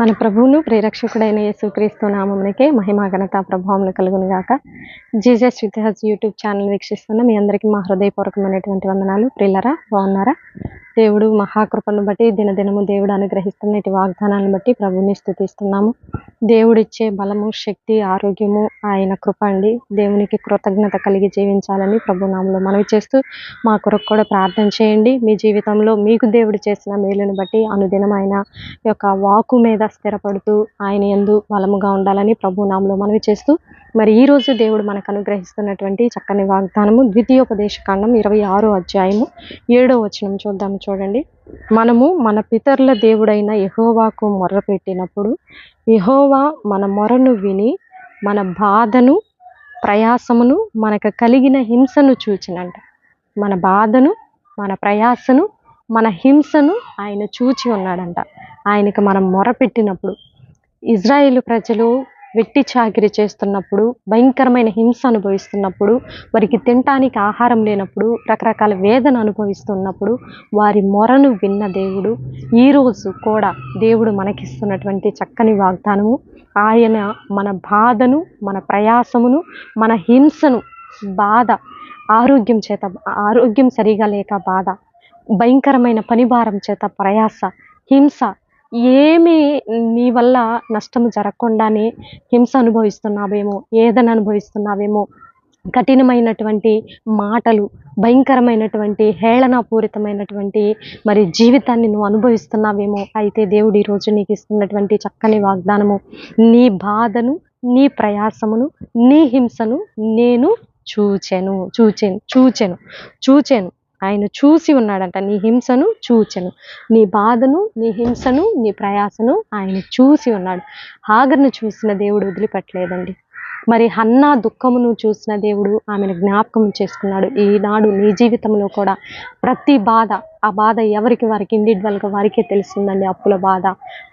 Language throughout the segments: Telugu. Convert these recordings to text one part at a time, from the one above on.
మన ప్రభువును ప్రేరక్షకుడైన యేసుక్రీస్తు నామమునకే మహిమా ఘనత ప్రభావంలో కలుగును గాక. జీజస్ విత్ హజ్ యూట్యూబ్ ఛానల్ వీక్షిస్తున్న మీ అందరికీ మా హృదయపూర్వకమైనటువంటి వందనాలు. ప్రిల్లరా బాగున్నారా? దేవుడు మహాకృపను బట్టి దినదినము దేవుడు అనుగ్రహిస్తున్న వాగ్దానాలను బట్టి ప్రభుని స్థుతిస్తున్నాము. దేవుడిచ్చే బలము శక్తి ఆరోగ్యము ఆయన కృప అండి. దేవునికి కృతజ్ఞత కలిగి జీవించాలని ప్రభునామంలో మనవి చేస్తూ మా కొరకు కూడా ప్రార్థన చేయండి. మీ జీవితంలో మీకు దేవుడు చేసిన మేలును బట్టి అనుదినం ఆయన యొక్క వాకు మీద స్థిరపడుతూ ఆయన ఎందు బలముగా ఉండాలని ప్రభునామంలో మనవి చేస్తూ మరి ఈరోజు దేవుడు మనకు అనుగ్రహిస్తున్నటువంటి చక్కని వాగ్దానము ద్వితీయోపదేశ కాండం ఇరవై ఆరో అధ్యాయము ఏడో వచనం చూద్దాము చూడండి. మనము మన పితరుల దేవుడైన యెహోవాకు మొర్రపెట్టినప్పుడు యహోవా మన మొరను విని మన బాధను ప్రయాసమును మనకు కలిగిన హింసను చూచినంట. మన బాధను మన ప్రయాసను మన హింసను ఆయన చూచి ఉన్నాడంట. ఆయనకు మనం మొరపెట్టినప్పుడు ఇజ్రాయేల్ ప్రజలు వెట్టి చాకిరి చేస్తున్నప్పుడు భయంకరమైన హింస అనుభవిస్తున్నప్పుడు వారికి తినటానికి ఆహారం లేనప్పుడు రకరకాల వేదన అనుభవిస్తున్నప్పుడు వారి మొరను విన్న దేవుడు ఈరోజు కూడా దేవుడు మనకిస్తున్నటువంటి చక్కని వాగ్దానము ఆయన మన బాధను మన ప్రయాసమును మన హింసను బాధ ఆరోగ్యం చేత ఆరోగ్యం సరిగా లేక బాధ భయంకరమైన పనిభారం చేత ప్రయాస హింస ఏమి నీ వల్ల నష్టము జరగకుండానే హింస అనుభవిస్తున్నావేమో ఏదని అనుభవిస్తున్నావేమో కఠినమైనటువంటి మాటలు భయంకరమైనటువంటి హేళనాపూరితమైనటువంటి మరి జీవితాన్ని నువ్వు అనుభవిస్తున్నావేమో అయితే దేవుడు ఈరోజు నీకు ఇస్తున్నటువంటి చక్కని వాగ్దానము. నీ బాధను నీ ప్రయాసమును నీ హింసను నేను చూచెను చూచెను చూచెను చూచెను. ఆయన చూసి ఉన్నాడంట నీ హింసను చూచెను. నీ బాధను నీ హింసను నీ ప్రయాసను ఆయన చూసి ఉన్నాడు. హాగర్ను చూసిన దేవుడు వదిలిపెట్టలేదండి. మరి హన్న దుఃఖమును చూసిన దేవుడు ఆమెను జ్ఞాపకం చేసుకున్నాడు. ఈనాడు నీ జీవితంలో కూడా ప్రతి బాధ ఆ బాధ ఎవరికి వారికి ఇండివిజువల్గా వారికే తెలుస్తుందండి అప్పుల బాధ.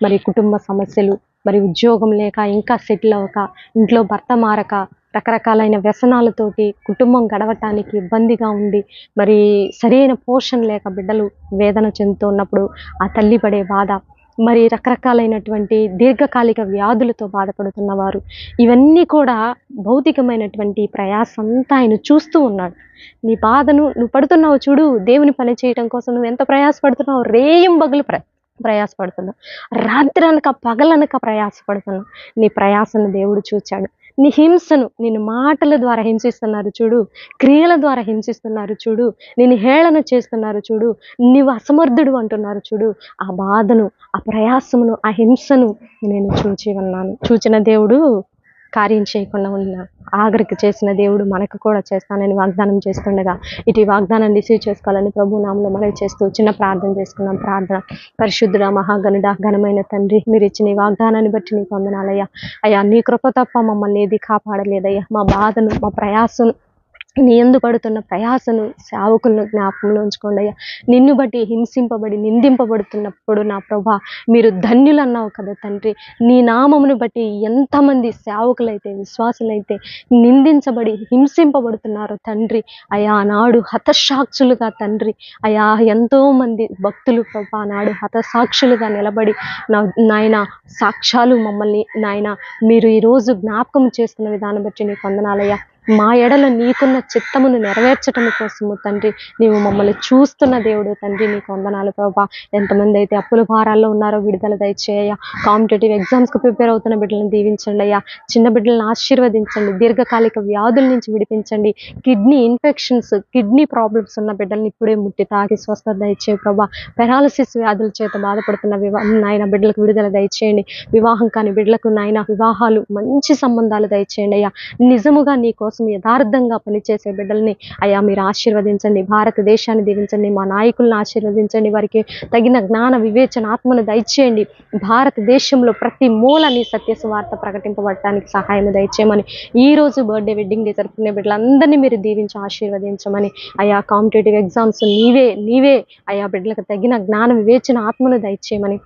మరి కుటుంబ సమస్యలు మరి ఉద్యోగం లేక ఇంకా సెటిల్ అవ్వక ఇంట్లో భర్త మారక రకరకాలైన వ్యసనాలతోటి కుటుంబం గడవటానికి ఇబ్బందిగా ఉండి మరి సరైన పోషణ లేక బిడ్డలు వేదన చెందుతున్నప్పుడు ఆ తల్లి పడే బాధ మరి రకరకాలైనటువంటి దీర్ఘకాలిక వ్యాధులతో బాధపడుతున్న వారు ఇవన్నీ కూడా భౌతికమైనటువంటి ప్రయాస అంతా ఆయన చూస్తూ ఉన్నాడు. నీ బాధను నువ్వు పడుతున్నావు చూడు దేవుని పని చేయటం కోసం నువ్వు ఎంత ప్రయాసపడుతున్నావు రేయం బగులు ప్ర ప్రయాసపడుతున్నావు. రాత్రి అనక పగలనక ప్రయాసపడుతున్నావు. నీ ప్రయాసను దేవుడు చూచాడు. నీ హింసను నేను మాటల ద్వారా హింసిస్తున్నారు చూడు క్రియల ద్వారా హింసిస్తున్నారు చూడు నేను హేళన చేస్తున్నారు చూడు నీవు అసమర్థుడు అంటున్నారు చూడు ఆ బాధను ఆ ప్రయాసమును ఆ హింసను నేను చూచి ఉన్నాను. చూచిన దేవుడు కార్యం చేయకుండా ఉన్న ఆఖరికి చేసిన దేవుడు మనకు కూడా చేస్తానని వాగ్దానం చేస్తుండగా ఇటు వాగ్దానం రిసీవ్ చేసుకోవాలని ప్రభు నామంలో మనవి చేస్తూ చిన్న ప్రార్థన చేసుకున్నాం. ప్రార్థన. పరిశుద్ధుడ మహాగనుడ ఘనమైన తండ్రి మీరు ఇచ్చిన వాగ్దానాన్ని బట్టి నీకు వందనాలయ్యా. అయ్యా నీ కృప తప్ప మమ్మల్ని ఏది కాపాడలేదయ్యా. మా బాధను మా ప్రయాసను నీ ఎందు పడుతున్న ప్రయాసను సేవకులను జ్ఞాపకంలో ఉంచుకోండి అయ్యా. నిన్ను బట్టి హింసింపబడి నిందింపబడుతున్నప్పుడు నా ప్రభా మీరు ధన్యులు అన్నావు కదా తండ్రి. నీ నామమును బట్టి ఎంతమంది సేవకులైతే విశ్వాసులైతే నిందించబడి హింసింపబడుతున్నారో తండ్రి. అయా నాడు హతసాక్షులుగా తండ్రి. అయా ఎంతో మంది భక్తులు ప్రభా నాడు హతసాక్షులుగా నిలబడి నా నాయన సాక్ష్యాలు మమ్మల్ని నాయన మీరు ఈరోజు జ్ఞాపకం చేస్తున్న విధానం బట్టి నీకు వందనాలయ్యా మా ఎడల నీకున్న చిత్తమును నెరవేర్చటం కోసము తండ్రి. నీవు మమ్మల్ని చూస్తున్న దేవుడు తండ్రి నీకు వందనాలు ప్రభా. ఎంతమంది అయితే అప్పుల భారాల్లో ఉన్నారో విడుదల దయచేయ. కాంపిటేటివ్ ఎగ్జామ్స్కి ప్రిపేర్ అవుతున్న బిడ్డలను దీవించండి అయ్యా. చిన్న బిడ్డలను ఆశీర్వదించండి. దీర్ఘకాలిక వ్యాధుల నుంచి విడిపించండి. కిడ్నీ ఇన్ఫెక్షన్స్ కిడ్నీ ప్రాబ్లమ్స్ ఉన్న బిడ్డల్ని ఇప్పుడే ముట్టి తాకి స్వస్థత దయచే ప్రభా. పెరాలసిస్ వ్యాధుల చేత బాధపడుతున్న వివా నాయన బిడ్డలకు విడుదల దయచేయండి. వివాహం కాని బిడ్డలకు నాయన వివాహాలు మంచి సంబంధాలు దయచేయండి అయ్యా. నిజముగా నీ కోసం యథార్థంగా పనిచేసే బిడ్డల్ని అయ్యా మీరు ఆశీర్వదించండి. భారతదేశాన్ని దీవించండి. మా నాయకులను ఆశీర్వదించండి. వారికి తగిన జ్ఞాన వివేచన ఆత్మను దయచేయండి. భారతదేశంలో ప్రతి మూలని సత్య సువార్త ప్రకటింపబడటానికి సహాయం దయచేయమని ఈ రోజు బర్త్డే వెడ్డింగ్ డే జరుపుకునే బిడ్డలందరినీ మీరు దీవించి ఆశీర్వదించమని అయా కాంపిటేటివ్ ఎగ్జామ్స్ నీవే నీవే అయా బిడ్డలకు తగిన జ్ఞాన వివేచన ఆత్మను దయచేయమని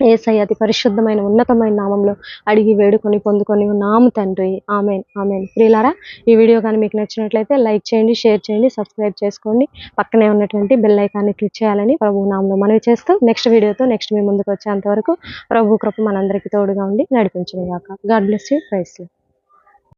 ఏసై అతి పరిశుద్ధమైన ఉన్నతమైన నామంలో అడిగి వేడుకొని పొందుకొని నాము తండ్రి. Amen amen. ప్రియులారా ఈ వీడియో కానీ మీకు నచ్చినట్లయితే లైక్ చేయండి షేర్ చేయండి సబ్స్క్రైబ్ చేసుకోండి. పక్కనే ఉన్నటువంటి బెల్ ఐకాన్ని క్లిక్ చేయాలని ప్రభు నామంలో మనవి చేస్తూ నెక్స్ట్ వీడియోతో నెక్స్ట్ మీ ముందుకు వచ్చేంత వరకు ప్రభు కృప మనందరికీ తోడుగా ఉండి నడిపించింది గాక గాడ్ బ్లెస్ యూ ప్రైస్లో